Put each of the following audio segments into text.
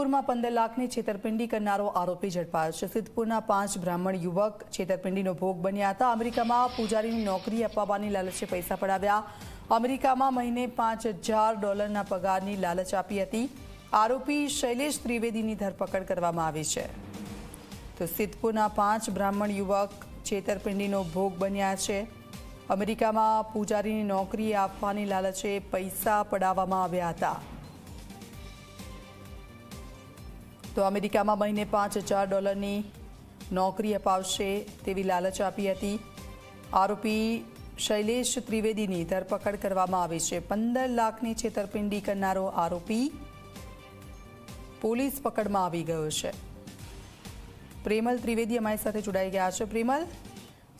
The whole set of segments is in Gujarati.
સિદ્ધપુરમાં પંદર લાખની છેતરપિંડી કરનારો આરોપી ઝડપાયો છે. સિદ્ધપુરના પાંચ બ્રાહ્મણ યુવક છેતરપિંડીનો ભોગ બન્યા હતા. અમેરિકામાં પૂજારીની નોકરી અપાવવાની લાલચે પૈસા પડાવ્યા. અમેરિકામાં મહિને પાંચ હજાર ડોલરના પગારની લાલચ આપી હતી. આરોપી શૈલેષ ત્રિવેદીની ધરપકડ કરવામાં આવી છે. તો સિદ્ધપુરના પાંચ બ્રાહ્મણ યુવક છેતરપિંડીનો ભોગ બન્યા છે. અમેરિકામાં પૂજારીની નોકરી આપવાની લાલચે પૈસા પડાવવામાં આવ્યા હતા. તો અમેરિકામાં મહિને પાંચ હજાર ડોલરની નોકરી અપાવશે તેવી લાલચ આપી હતી. આરોપી શૈલેષ ત્રિવેદીની ધરપકડ કરવામાં આવી છે. પંદર લાખની છેતરપિંડી કરનારો આરોપી પોલીસ પકડમાં આવી ગયો છે. પ્રેમલ ત્રિવેદી અમારી સાથે જોડાઈ ગયા છે. પ્રેમલ,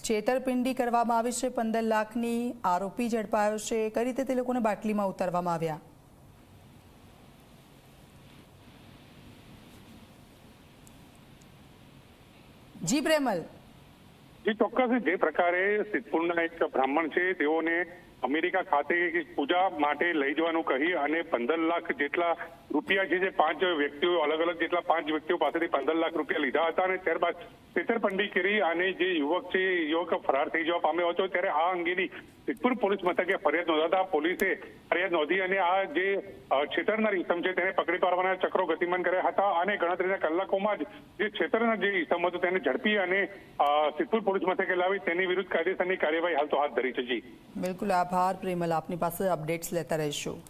છેતરપિંડી કરવામાં આવી છે. પંદર લાખની આરોપી ઝડપાયો છે. કઈ રીતે તે લોકોને બાટલીમાં ઉતારવામાં આવ્યા? જી પ્રેમલ. જી ચોક્કસ. જે પ્રકારે સિદ્ધપુરના એક બ્રાહ્મણ છે તેઓને અમેરિકા ખાતે પૂજા માટે લઈ જવાનું કહી અને પંદર લાખ જેટલા રૂપિયા જે પાંચ વ્યક્તિઓ અલગ અલગ જેટલા પાંચ વ્યક્તિઓ પાસેથી પંદર લાખ રૂપિયા લીધા હતા અને ત્યારબાદ છેતરપંડી કરી અને જે યુવક છે યુવક ફરાર થઈ જવા પામ્યો હતો. ત્યારે આ અંગેની સિદ્ધપુર પોલીસ મથકે ફરિયાદ નોંધાતા પોલીસે ફરિયાદ નોંધી અને આ જે અ, છેતરનાર ઇસમ છે તેને પકડી પાડવાના ચક્રો ગતિમાન કર્યા હતા અને ગણતરીના કલાકોમાં જ જે છેતરનાર જે ઇસમ હતો તેને ઝડપી અને સિદ્ધપુર પોલીસ મથકે લાવી તેની વિરુદ્ધ કાયદેસરની કાર્યવાહી હાલ તો હાથ ધરી છે. જી. બિલકુલ આભાર. પ્રેમલ આપની પાસે અપડેટ્સ લેતા રહીશું.